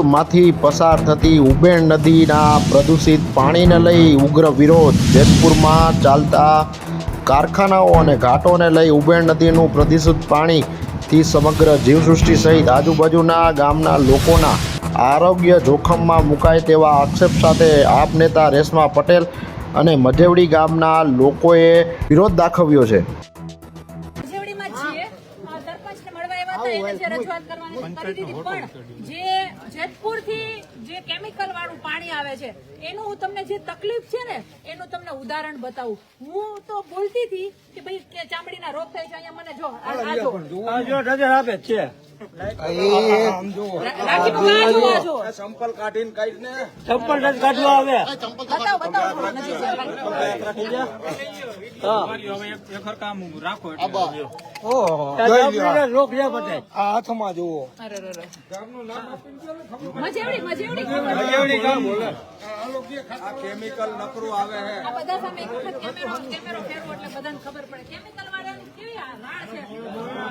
જેતપુરમાંથી પસાર થતી ઉબેણ નદીના પ્રદૂષિત પાણીને લઈ ઉગ્ર વિરોધ. જેતપુરમાં ચાલતા કારખાનાઓ અને ઘાટોને લઈ ઉબેણ નદીનું પ્રદૂષિત પાણીથી સમગ્ર જીવસૃષ્ટિ સહિત આજુબાજુના ગામના લોકોના આરોગ્ય જોખમમાં મુકાય તેવા આક્ષેપ સાથે આપ નેતા રેશમા પટેલ અને મજેવડી ગામના લોકોએ વિરોધ દાખવ્યો છે. જેવડીમાં જ છીએ અ, સરપંચને મળવા આવ્યા હતા એને જે રજૂઆત કરવાની કરી દીધી પણ જે જેતપુરથી જે કેમિકલ વાળું પાણી આવે છે એનું હું તમને જે તકલીફ છે ને એનું તમને ઉદાહરણ બતાવું. હું તો બોલતી હતી કે ભાઈ ચામડીના રોગ થાય છે અહીંયા મને જો આ- જો. નજર આપે છે. ચંપલ કાઢીને કાઢીને ચંપલ નથી કાઢવા આવે. બતાવો બતાવો થોડું હાથમાં જુઓ. કેમિકલ નકરું આવે છે?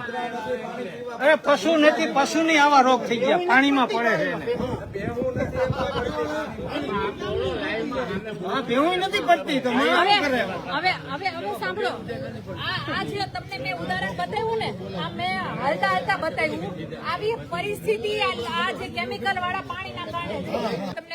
અરે પશુ નથી પશુ ની આવા રોગ થઈ ગયા પાણીમાં પડે છે ભેવું નથી પડતી તો હવે હવે સાંભળો. આ જે તમને મેં ઉદાહરણ બતાવ્યું ને આ મેં હાલતા હાલતા બતાવ્યું. આવી પરિસ્થિતિ આ જે કેમિકલ વાળા પાણીના કારણે છે.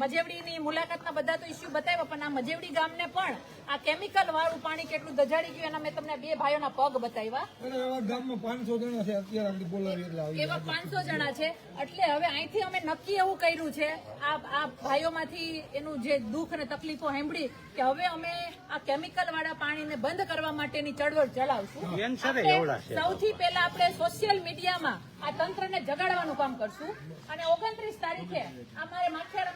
મજેવડીની મુલાકાતના બધા તો ઇસ્યુ બતાવ્યા પણ આ મજેવડી ગામને પણ આ કેમિકલ વાળું પાણી કેટલું દજાડી ગયું એના મેં તમને બે ભાઈઓના પગ બતાવ્યા. ગામમાં પાંચસો જણા છે અત્યારે આપણે બોલાવી એટલે આવી એવા પાંચસો જણા છે. એટલે હવે અહીંથી અમે નક્કી એવું કર્યું છે આ આ ભાઈઓમાંથી એનું જે દુઃખ અને તકલીફો સાંભળી કે હવે અમે આ કેમિકલ વાળા પાણીને બંધ કરવા માટેની ચળવળ ચલાવશું. બેન સરે આપણે એવડા છે. સૌથી પહેલા આપણે સોશિયલ મીડિયામાં આ તંત્રને જગાડવાનું કામ કરશું. અને ઓગણત્રીસ તારીખે અમારે વિક્રમભાઈ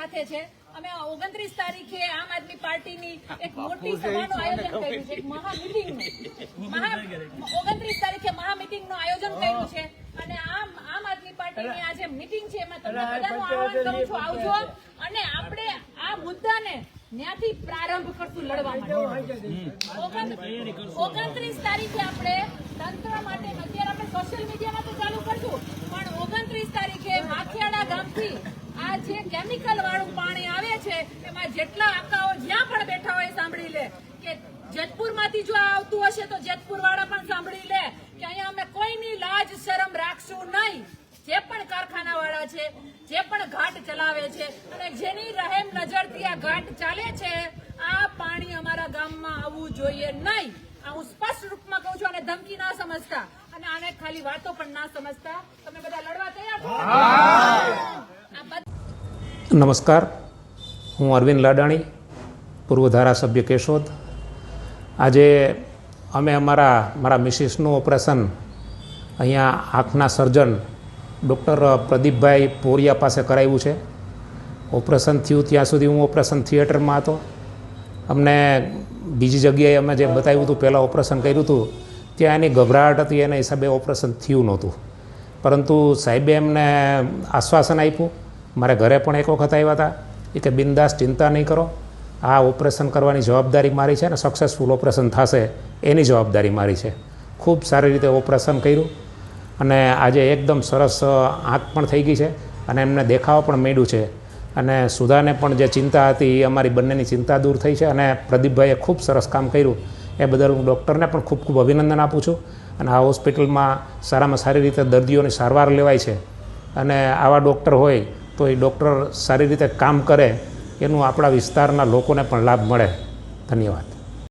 સાથે છે. અમે ઓગણત્રીસ તારીખે આમ આદમી પાર્ટીની એક મોટી સભાનું આયોજન કર્યું છે એક મહા મિટિંગનું મહા ઓગણત્રીસ તારીખે મહા મિટિંગનું આયોજન કર્યું છે. અને આમ આમ આદમી પાર્ટીની આ જે મિટિંગ છે એમાં તમને બધાનું આહવાન કરું છું. આવજો. અને આપણે આ મુદ્દાને ત્યાંથી પ્રારંભ કરશું લડવા માટે. ઓગણત્રીસ તારીખે આપણે તંત્ર માટે અત્યારે આપણે સોશિયલ મીડિયામાં તો ચાલુ કરશું પણ ઓગણત્રીસ તારીખે માખિયાડા ગામથી આ જે કેમિકલ વાળું પાણી આવે છે જેટલા આકાઓ જ્યાં પણ બેઠા હોય સાંભળી લે. કે જેતપુરમાંથી જો આવતું હશે તો જેતપુર વાળા પણ સાંભળી લે કે અહીંયા અમે કોઈની લાજ શરમ રાખશું નહીં. જે પણ કારખાના વાળા છે જે પણ ઘાટ ચલાવે છે અને જેની રહેમ નજરથી આ ઘાટ ચાલે છે આ પાણી અમારા ગામમાં આવવું જોઈએ નહીં. આ હું સ્પષ્ટ રૂપમાં કહું છું અને ધમકી ના સમજતા. અને આને ખાલી વાતો પણ ના સમજતા. તમે બધા લડવા તૈયાર છો? નમસ્કાર. હું અરવિંદ લાડાણી, પૂર્વ ધારાસભ્ય કેશોદ. આજે અમે અમારા, મારા મિસિસનું ઓપરેશન અહીંયા આંખના સર્જન ડૉક્ટર પ્રદીપભાઈ પોરિયા પાસે કરાવ્યું છે. ઓપરેશન થયું ત્યાં સુધી હું ઓપરેશન થિયેટરમાં હતો. અમને બીજી જગ્યાએ અમે જે બતાવ્યું હતું, પહેલાં ઓપરેશન કર્યું હતું, ત્યાં એની ગભરાટ હતી, એના હિસાબે ઓપરેશન થયું નહોતું. પરંતુ સાહેબે એમને આશ્વાસન આપ્યું. મારે ઘરે પણ એક વખત આવ્યા હતા. એ કે બિંદાસ ચિંતા નહીં કરો. આ ઓપરેશન કરવાની જવાબદારી મારી છે અને સક્સેસફુલ ઓપરેશન થશે એની જવાબદારી મારી છે. ખૂબ સારી રીતે ઓપરેશન કર્યું અને આજે એકદમ સરસ આંખ પણ થઈ ગઈ છે અને એમને દેખાવા પણ મેળ્યું છે. અને સુધાને પણ જે ચિંતા હતી એ અમારી બંનેની ચિંતા દૂર થઈ છે અને પ્રદીપભાઈએ ખૂબ સરસ કામ કર્યું. એ બદલ હું ડૉક્ટરને પણ ખૂબ ખૂબ અભિનંદન આપું છું અને આ હોસ્પિટલમાં સારામાં સારી રીતે દર્દીઓની સારવાર લેવાય છે. અને આવા ડૉક્ટર હોય તો એ ડૉક્ટર સારી રીતે કામ કરે, એનું આપણા વિસ્તારના લોકોને પણ લાભ મળે. ધન્યવાદ.